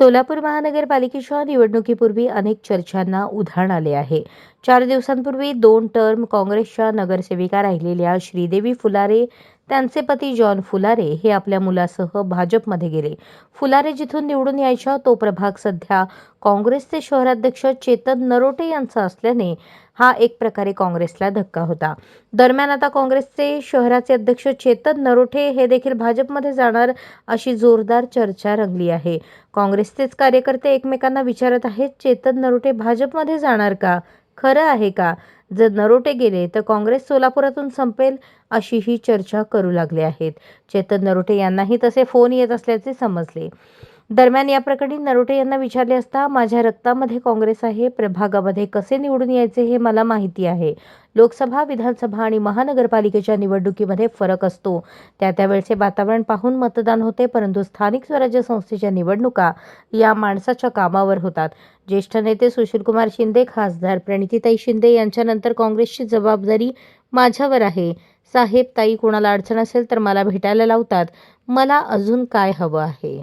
सोलापूर महानगरपालिकेच्या निवडणुकीपूर्वी अनेक चर्चांना उधाण आले आहे. चार दिवसांपूर्वी दोन टर्म काँग्रेसच्या नगरसेविका राहिलेल्या श्रीदेवी फुलारे त्यांचे पती जॉन फुलारे हे आपल्या मुलासह भाजपमध्ये गेले. फुलारे जिथून निवडून यायच्या तो प्रभाग सध्या काँग्रेसचे शहराध्यक्ष चेतन नरोटे यांचा असल्याने हा एक प्रकारे काँग्रेसला धक्का होता. दरम्यान आता काँग्रेसचे शहराचे अध्यक्ष चेतन नरोठे हे देखील भाजपमध्ये जाणार अशी जोरदार चर्चा रंगली आहे. काँग्रेसचेच कार्यकर्ते एकमेकांना विचारत आहेत चेतन नरोटे भाजपमध्ये जाणार का? खरं आहे का? जर नरोटे गेले तर काँग्रेस सोलापुरातून संपेल अशी ही चर्चा करू लागले आहेत. चेतन नरोटे यांनाही तसे फोन येत असल्याचे समजले. दरम्यान या प्रकरणी नरोटे यांना विचारले असता माझ्या रक्तामध्ये काँग्रेस आहे प्रभागामध्ये कसे निवडून यायचे हे मला माहिती आहे. लोकसभा विधानसभा आणि महानगरपालिकेच्या निवडणुकीमध्ये फरक असतो. त्या त्यावेळचे वातावरण पाहून मतदान होते परंतु स्थानिक स्वराज्य संस्थेच्या निवडणुका या माणसाच्या कामावर होतात. ज्येष्ठ नेते सुशीलकुमार शिंदे खासदार प्रणितीताई शिंदे यांच्यानंतर काँग्रेसची जबाबदारी माझ्यावर आहे. साहेब ताई कोणाला अडचण असेल तर मला भेटायला लावतात. मला अजून काय हवं आहे?